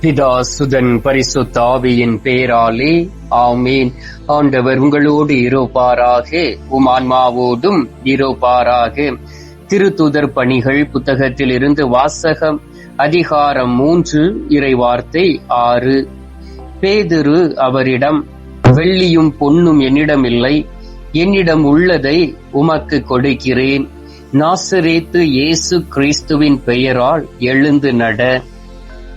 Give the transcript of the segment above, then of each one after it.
பிதா சுதன் பரிசுத்த ஆவியின் பேராலே ஆமீன். ஆண்டவர் உங்களோடு இருப்பாராக உமான்மாவோடும் இருப்பாராக. திருத்துதர் பணிகள் புத்தகத்தில் இருந்து வாசகம் அதிகாரம் மூன்று இறைவார்த்தை ஆறு. பேதுரு அவரிடம் வெள்ளியும் பொன்னும் என்னிடம் இல்லை என்னிடம் உள்ளதை உமக்கு கொடுக்கிறேன். நாசரேத்து இயேசு கிறிஸ்துவின் பெயரால் எழுந்து நட.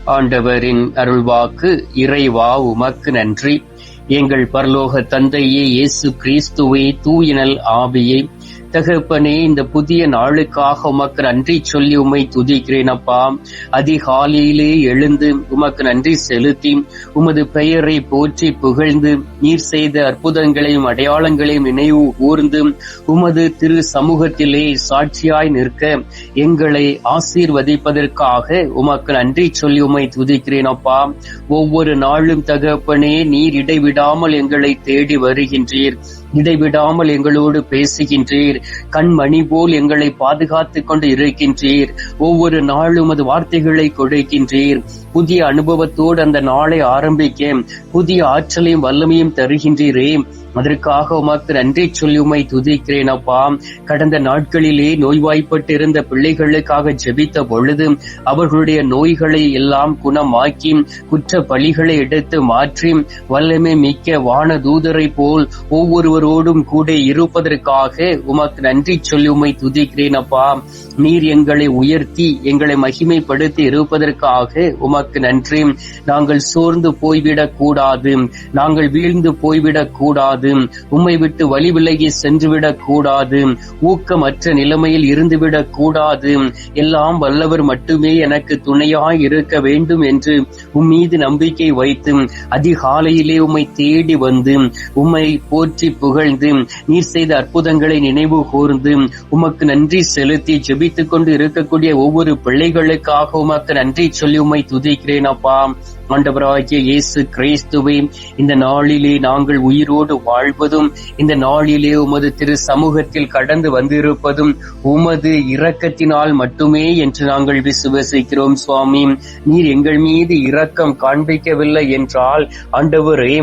ஆண்டவரின் அருள்வாக்கு இறைவா உமக்கு நன்றி. எங்கள் பரலோக தந்தையே இயேசு கிறிஸ்துவை தூயினல் ஆவியை தகப்பனே இந்த புதிய நாளுக்காக உமக்கு நன்றி சொல்லி உமை துதிக்கிறேன் அப்பா. அதிகாலையிலே எழுந்து உமக்கு நன்றி செலுத்தி உமது பெயரை போற்றி புகழ்ந்து நீர் செய்த அற்புதங்களையும் அடையாளங்களையும் நினைவு கூர்ந்து உமது திரு சமூகத்திலே சாட்சியாய் நிற்க எங்களை ஆசீர்வதிப்பதற்காக உமக்கு நன்றி சொல்லி உமை துதிக்கிறேன் அப்பா. ஒவ்வொரு நாளும் தகப்பனே நீர் இடைவிடாமல் எங்களை தேடி வருகின்றீர். இடைவிடாமல் எங்களோடு பேசுகின்றீர். கண்மணி போல் எங்களை பாதுகாத்துக் கொண்டு இருக்கின்றீர். ஒவ்வொரு நாளும் அது வார்த்தைகளை கொடுக்கின்றீர். புதிய அனுபவத்தோடு அந்த நாளை ஆரம்பிக்க புதிய ஆற்றலையும் வல்லமையும் தருகின்றீரே. அதற்காக உமக்கு நன்றி சொல்லி உமை துதிக்கிறேன் அப்பா. கடந்த நாட்களிலே நோய்வாய்ப்பட்டு இருந்த பிள்ளைகளுக்காக ஜெபித்த பொழுது அவர்களுடைய நோய்களை எல்லாம் குணமாக்கி குற்ற பழிகளை எடுத்து மாற்றி வல்லமை மிக்க வான தூதரை போல் ஒவ்வொருவரோடும் கூட இருப்பதற்காக உமக்கு நன்றி சொல்லி உமை துதிக்கிறேன் அப்பா. நீர் எங்களை உயர்த்தி எங்களை மகிமைப்படுத்தி இருப்பதற்காக உமக்கு நன்றி. நாங்கள் சோர்ந்து போய்விடக் கூடாது நாங்கள் வீழ்ந்து போய்விடக் கூடாது உம்மை விட்டு வழி விலகி சென்றுவிடக் கூடாது. ஊக்கமற்ற நிலைமையில் இருந்துவிடக் கூடாது. எல்லாம் வல்லவர் மட்டுமே எனக்கு துணையாய் இருக்க வேண்டும் என்று உம் மீது நம்பிக்கை வைத்து அதிகாலையிலே உம்மை தேடி வந்து உம்மை போற்றி புகழ்ந்து நீர் செய்த அற்புதங்களை நினைவு கூர்ந்து உமக்கு நன்றி செலுத்தி ஜெபித்துக் கொண்டு இருக்கக்கூடிய ஒவ்வொரு பிள்ளைகளுக்காக உமக்கு நன்றி சொல்லி உம்மை துதிக்கிறேன் அப்பா. ஆண்டவராகிய இயேசு கிறிஸ்துவை இந்த நாளிலே நாங்கள் உயிரோடு வாழ்வதும் இந்த நாளிலே உமது திரு சமூகத்தில் கடந்து வந்திருப்பதும் உமது இரக்கத்தினால் மட்டுமே என்று நாங்கள் விசுவசிக்கிறோம் சுவாமி. நீர் எங்கள் மீது இரக்கம் காண்பிக்கவில்லை என்றால் ஆண்டவரே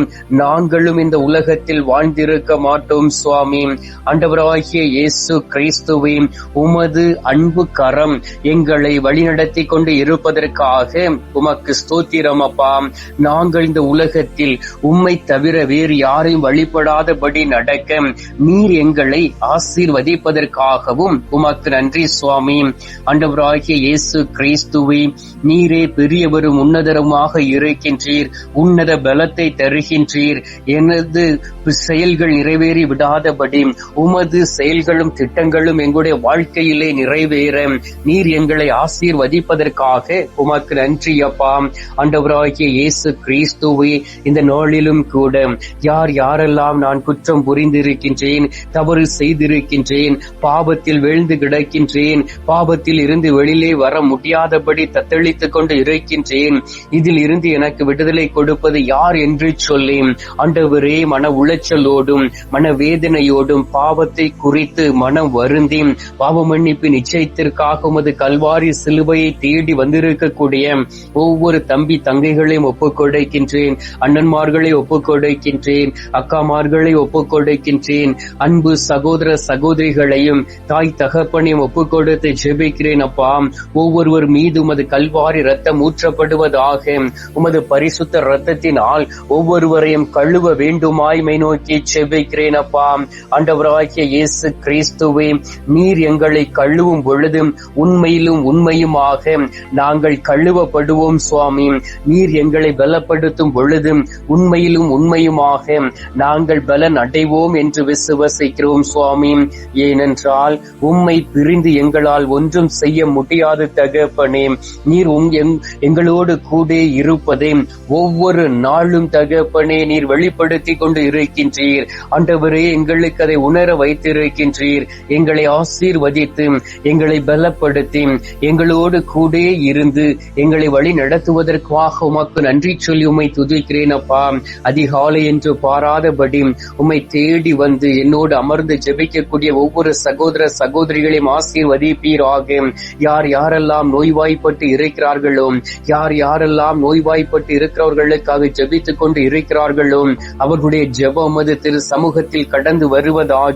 நாங்களும் இந்த உலகத்தில் வாழ்ந்திருக்க மாட்டோம் சுவாமி. ஆண்டவராகிய இயேசு கிறிஸ்துவை உமது அன்பு கரம் எங்களை வழிநடத்தி கொண்டு இருப்பதற்காக உமக்கு ஸ்தோத்திரம் அப்பா. நாங்கள் இந்த உலகத்தில் உம்மை தவிர வேறு யாரையும் வழிபடாதபடி நடக்க நீர் எங்களை ஆசீர்வதிப்பதற்காகவும் உமக்கு நன்றி சுவாமி. அண்டவராகிய இயேசு கிறிஸ்துவை நீரே பெரியவரும் உன்னதருமாக இருக்கின்றீர். உன்னத பலத்தை தருகின்றீர். எனது செயல்கள் நிறைவேறி விடாதபடி உமது செயல்களும் திட்டங்களும் எங்களுடைய வாழ்க்கையிலே நிறைவேற நீர் எங்களை ஆசீர்வதிப்பதற்காக உமக்கு நன்றி அப்பா அண்டவரா ஆண்டவராகிய இயேசு கிறிஸ்துவை இந்த நாளிலும் கூட யார் யாரெல்லாம் நான் குற்றம் புரிந்திருக்கின்றேன் தவறு செய்திருக்கின்றேன் பாவத்தில் வீழ்ந்து கிடக்கின்றேன் பாவத்தில் இருந்து வெளியிலே வர முடியாதபடி தத்தளித்துக் கொண்டு இருக்கின்றேன் இதில் இருந்து எனக்கு விடுதலை கொடுப்பது யார் என்று சொல்லி ஆண்டவரே மன உளைச்சலோடும் மன வேதனையோடும் பாவத்தை குறித்து மனம் வருந்தி பாவ மன்னிப்பு நிச்சயத்திற்காக உமது கல்வாரி சிலுவையை தேடி வந்திருக்கக்கூடிய ஒவ்வொரு தம்பி தங்கை ஒப்புக் ஒப்புக்கொடைக்கின்றேன். அண்ணன்மார்களை ஒப்புக்கொடைக்கின்றேன். அக்காமார்களை ஒப்புக்கொடைக்கின்றேன். அன்பு சகோதர சகோதரிகளையும் தாய் தகப்பனையும் ஒப்புக்கொடுத்து ஜெபிக்கிறேன் அப்பா. ஒவ்வொருவர் மீது உமது கல்வாரி ரத்தம் ஊற்றப்படுவதாக உமது பரிசுத்த ரத்தத்தினால் ஒவ்வொருவரையும் கழுவ வேண்டுமாய்மை நோக்கி செபிக்கிறேன் அப்பா. ஆண்டவராகிய இயேசு கிறிஸ்துவே நீர் எங்களை கழுவும் பொழுது உண்மையிலும் உண்மையுமாக நாங்கள் கழுவப்படுவோம் சுவாமி. நீ நீர் எங்களை பலப்படுத்தும் பொழுதும் உண்மையிலும் உண்மையுமாக நாங்கள் பலன் அடைவோம் என்று விசுவசிக்கிறோம் சுவாமி. ஏனென்றால் உம்மை பிரிந்து எங்களால் ஒன்றும் செய்ய முடியாது தகப்பனே. நீர் எங்களோடு கூட இருப்பதே ஒவ்வொரு நாளும் தகப்பனே நீர் வெளிப்படுத்தி கொண்டு இருக்கின்றீர். ஆண்டவரே எங்களுக்கு அதை உணர வைத்திருக்கின்றீர். எங்களை ஆசீர்வதித்து எங்களை பலப்படுத்தி எங்களோடு கூட இருந்து எங்களை வழி நடத்துவதற்காக உமக்கு நன்றி சொல்லி உம்மை துதிக்கிறேன் அப்பா. அதிகாலை என்று பாராதபடி உம்மை தேடி வந்து என்னோடு அமர்ந்து ஜெபிக்கக்கூடிய ஒவ்வொரு சகோதர சகோதரிகளையும் ஆசீர்வதிப்பீராக. யார் யாரெல்லாம் நோய்வாய்ப்பட்டு இருக்கிறார்களோ யார் யாரெல்லாம் நோய்வாய்ப்பட்டு இருக்கிறவர்களுக்காக ஜெபித்துக் கொண்டு இருக்கிறார்களோ அவர்களுடைய ஜெபம் அது திரு சமூகத்தில் கடந்து வருவதாக.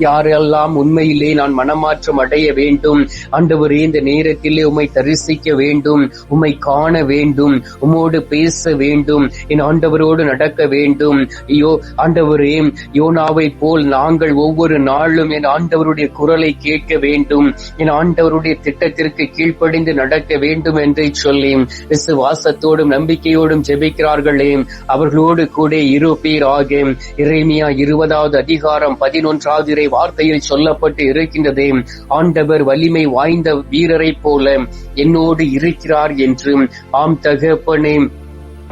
யாரெல்லாம் உண்மையிலே நான் மனமாற்றம் அடைய வேண்டும் ஆண்டவரே இந்த நேரத்திலே உம்மை தரிசிக்க வேண்டும் உம்மை காண வேண்டும் உம்மோடு பேச வேண்டும். என் ஆண்டவரோடு நடக்க வேண்டும். யோ ஆண்டவரே யோனாவை போல் நாங்கள் ஒவ்வொரு நாளும் என் ஆண்டவருடைய குரலை கேட்க வேண்டும். என் ஆண்டவருடைய திட்டத்திற்கு கீழ்ப்படிந்து நடக்க வேண்டும் என்று சொல்லி விசுவாசத்தோடும் நம்பிக்கையோடும் ஜெபிக்கிறார்களே. அவர்களோடு கூட இருப்பீராக. இறைமையா இருபதாவது அதிகாரம் பதினொன்றாவது இறை வார்த்தையில் சொல்லப்பட்டு இருக்கின்றதே. ஆண்டவர் வலிமை வாய்ந்த வீரரைப் போல என்னோடு இருக்கிறார் என்று ஆம் தகப்பனே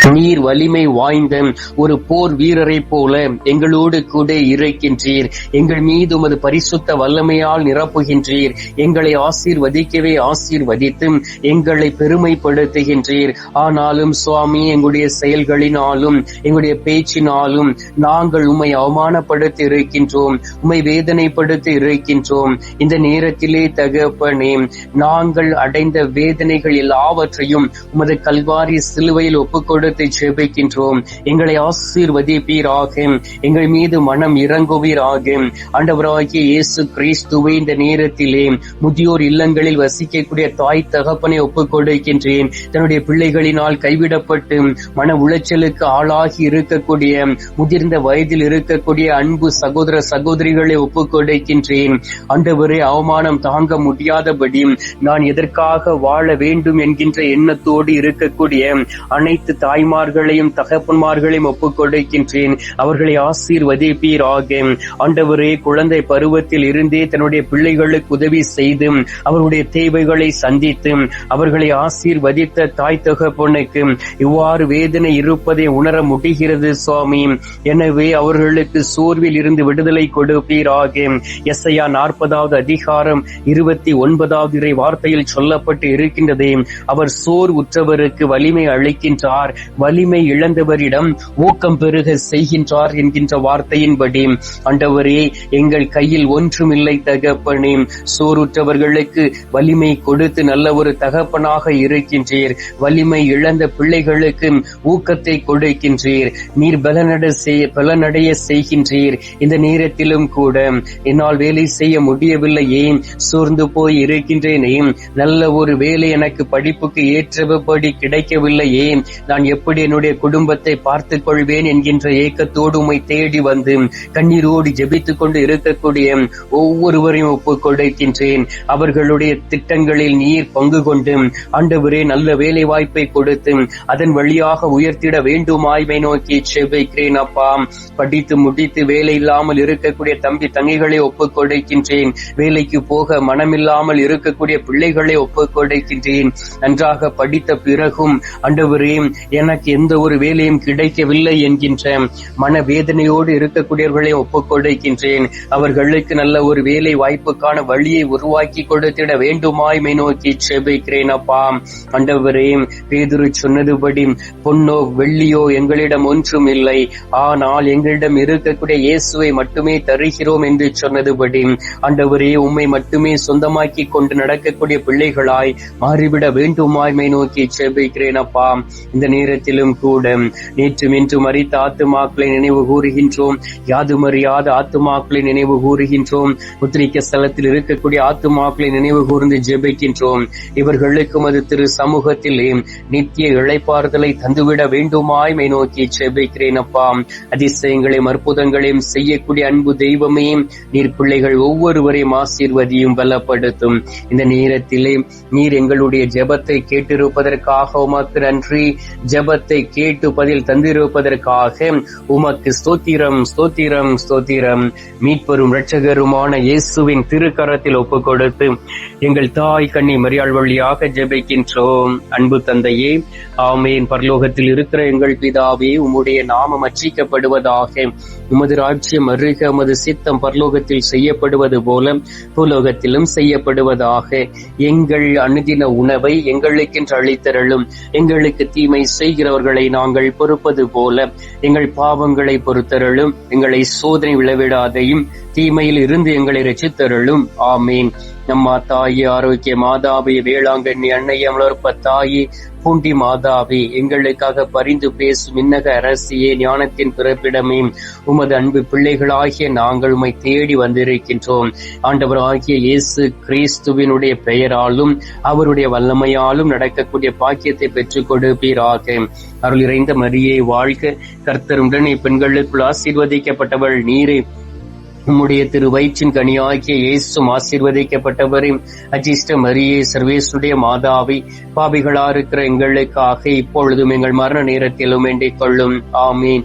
நீர் வலிமை வாய்ந்த ஒரு போர் வீரரைப் போல எங்களோடு கூட இறைக்கின்றீர் எங்கள் மீது உமது பரிசுத்த வல்லமையால் நிரப்புகின்றீர். எங்களை ஆசீர்வதிக்கவே ஆசீர்வதித்து எங்களை பெருமைப்படுத்துகின்றீர். ஆனாலும் சுவாமி எங்களுடைய செயல்களினாலும் எங்களுடைய பேச்சினாலும் நாங்கள் உம்மை அவமானப்படுத்தி இருக்கின்றோம். உம்மை வேதனைப்படுத்தி இருக்கின்றோம். இந்த நேரத்திலே தகப்பனே நாங்கள் அடைந்த வேதனைகள் எல்லாவற்றையும் உமது கல்வாரி சிலுவையில் ஒப்புக்கொடு கொடுத்து ஜெபிக்கின்றோம் எங்களை ஆசீர்வதிப்பீராக. எங்கள் மீது மனம் இறங்குவீராக. ஆண்டவராகிய இயேசு கிறிஸ்துவை இந்த நேரத்திலே முதியோர் இல்லங்களில் வசிக்கக்கூடிய தாய் தகப்பனை ஒப்புக் கொடுக்கின்றேன். தன்னுடைய பிள்ளைகளினால் கைவிடப்பட்டு மன உளைச்சலுக்கு ஆளாகி இருக்கக்கூடிய முதிர்ந்த வயதில் இருக்கக்கூடிய அன்பு சகோதர சகோதரிகளை ஒப்புக் கொடுக்கின்றேன். ஆண்டவரே அவமானம் தாங்க முடியாதபடி நான் எதற்காக வாழ வேண்டும் என்கின்ற எண்ணத்தோடு இருக்கக்கூடிய அனைத்து தாய் தாய்மார்களையும் தகப்பன்மார்களையும் ஒப்புக் கொடுக்கின்றேன் அவர்களை ஆசீர்வதிப்பீராக. ஆண்டவரே குழந்தை பருவத்தில் இருந்தே தன்னுடைய பிள்ளைகளுக்கு உதவி செய்து அவருடைய தேவைகளை சந்தித்து அவர்களை ஆசீர்வதித்த தாய் தகப்பனுக்கு இவ்வாறு வேதனை இருப்பதை உணர முடிகிறது சுவாமி. எனவே அவர்களுக்கு சோர்வில் இருந்து விடுதலை கொடுப்பீராக. எஸ்ஐயா நாற்பதாவது அதிகாரம் இருபத்தி ஒன்பதாவது இறை வார்த்தையில் சொல்லப்பட்டு இருக்கின்றதே அவர் சோர் உற்றவருக்கு வலிமை அளிக்கின்றார். வலிமை இழந்தவரிடம் ஊக்கம் பெருக செய்கின்றார் என்கின்ற வார்த்தையின்படி. ஆண்டவரே எங்கள் கையில் ஒன்றுமில்லை தகப்பனே. சோறுற்றவர்களுக்கு வலிமை கொடுத்து நல்ல ஒரு தகப்பனாக இருக்கின்றீர். வலிமை இழந்த பிள்ளைகளுக்கு ஊக்கத்தை கொடுக்கின்றீர். நீர் பலனட பலனடைய செய்கின்றீர். இந்த நேரத்திலும் கூட என்னால் வேலை செய்ய முடியவில்லையே. சோர்ந்து போய் இருக்கின்றேனே. நல்ல ஒரு வேலை எனக்கு படிப்புக்கு ஏற்றபடி கிடைக்கவில்லையே. நான் எப்படி என்னுடைய குடும்பத்தை பார்த்துக் கொள்வேன் என்கின்ற ஏக்கத்தோடு உமை தேடி வந்து கண்ணீரோடு ஜெபித்துக் கொண்டு இருக்கக்கூடிய ஒவ்வொருவரையும் ஒப்புக் கொடுக்கின்றேன் அவர்களுடைய திட்டங்களில் நீர் பங்கு கொண்டு ஆண்டவரே நல்ல வேலை வாய்ப்பை கொடுத்து அதன் வழியாக உயர்த்திட வேண்டுமாய்மை நோக்கி செவ்வைக்கிறேன் அப்பா. படித்து முடித்து வேலை இல்லாமல் இருக்கக்கூடிய தம்பி தங்கைகளை ஒப்புக் கொடுக்கின்றேன் வேலைக்கு போக மனமில்லாமல் இருக்கக்கூடிய பிள்ளைகளை ஒப்புக் கொடுக்கின்றேன் நன்றாக படித்த பிறகும் ஆண்டவரே எனக்கு எந்த ஒரு வேலையும் கிடைக்கவில்லை என்கின்ற மன வேதனையோடு இருக்கக்கூடியவர்களை ஒப்புக்கொடுக்கின்றேன். அவர்களுக்கு நல்ல ஒரு வேலை வாய்ப்புக்கான வழியை உருவாக்கி கொடுத்திட வேண்டுமாய்மை நோக்கி செபிக்கிறேன் அப்பா. அண்டவரே பேதுரு சொன்னதுபடி பொன்னோ வெள்ளியோ எங்களிடம் ஒன்றும் இல்லை. ஆனால் எங்களிடம் இருக்கக்கூடிய இயேசுவை மட்டுமே தருகிறோம் என்று சொன்னதுபடி அண்டவரே உம்மை மட்டுமே சொந்தமாக்கி கொண்டு நடக்கக்கூடிய பிள்ளைகளாய் மாறிவிட வேண்டுமாய்மை நோக்கி செபிக்கிறேன் அப்பா. இந்த நேரம் நேரத்திலும் கூட. நேற்றும் இன்றும் மறித்த ஆத்துமாக்களை நினைவு கூறுகின்றோம். யாதுமறியாத ஆத்துமாக்களை நினைவு கூறுகின்றோம். உத்திரிக்க ஸ்தலத்தில் இருக்கக்கூடிய ஆத்துமாக்களை நினைவு கூர்ந்து ஜெபிக்கின்றோம். இவர்களுக்கும் அது திரு சமூகத்திலே நித்திய இழைப்பாறுதலை தந்துவிட வேண்டுமாய் மை நோக்கி ஜெபிக்கிறேன் அப்பா. அதிசயங்களையும் அற்புதங்களையும் செய்யக்கூடிய அன்பு தெய்வமே நீர் பிள்ளைகள் ஒவ்வொருவரையும் ஆசீர்வதியும் பலப்படுத்தும். இந்த நேரத்திலே நீர் எங்களுடைய ஜெபத்தை கேட்டிருப்பதற்காக உமக்கு நன்றி. ஜெப ஜெபத்தை கேட்டு பதில் தந்திருப்பதற்காக உமக்கு ஸ்தோத்திரம் ஸ்தோத்திரம் ஸ்தோத்திரம். மீட்பெரும் இரட்சகருமான இயேசுவின் திருக்கரத்தில் ஒப்பு கொடுத்து எங்கள் தாய் கண்ணி மரியாள் வழியாக ஜெபிக்கின்றோம். அன்பு தந்தையே ஆமேன். பரலோகத்தில் இருக்கிற எங்கள் பிதாவே உம்முடைய நாமம் அச்சிக்கப்படுவதாக உமது ராஜ்யம் அருக உமது சித்தம் பரலோகத்தில் செய்யப்படுவது போல பூலோகத்திலும் செய்யப்படுவதாக. எங்கள் அணுதின உணவை எங்களுக்கென்று அளித்தரலும் எங்களுக்கு தீமை செய் செய்கிறவர்களை நாங்கள் பொறுப்பது போல எங்கள் பாவங்களை பொறுத்தருளும் எங்களை சோதனை விளைவிடாதையும் தீமையில் இருந்து எங்களை ரசித்தருளும் ஆமீன். நம்மா தாயி ஆரோக்கிய மாதாவி வேளாங்கண்ணி அன்னையம் வளர்ப்ப தாயி பூண்டி மாதாவி எங்களுக்காக பரிந்து பேசும் மின்னக அரசியே ஞானத்தின் பிறப்பிடமே உமது அன்பு பிள்ளைகளாகிய நாங்கள் உமை தேடி வந்திருக்கின்றோம். ஆண்டவர் ஆகிய இயேசு கிறிஸ்துவினுடைய பெயராலும் அவருடைய வல்லமையாலும் நடக்கக்கூடிய பாக்கியத்தை பெற்றுக் கொடுப்பீராக. அருள் இறைந்த மரியை வாழ்க. கர்த்தருடன் பெண்களுக்குள் ஆசீர்வதிக்கப்பட்டவள் நீரை. உம்முடைய திரு வயிற்றின் கனியாகிய இயேசும் ஆசீர்வதிக்கப்பட்டவரே அஜிஷ்ட மரியே சர்வேசுடைய மாதாவி பாபிகளா இருக்கிற எங்களுக்காக இப்பொழுதும் எங்கள் மரண நேரத்திலும் வேண்டிக் கொள்ளும். ஆமீன்.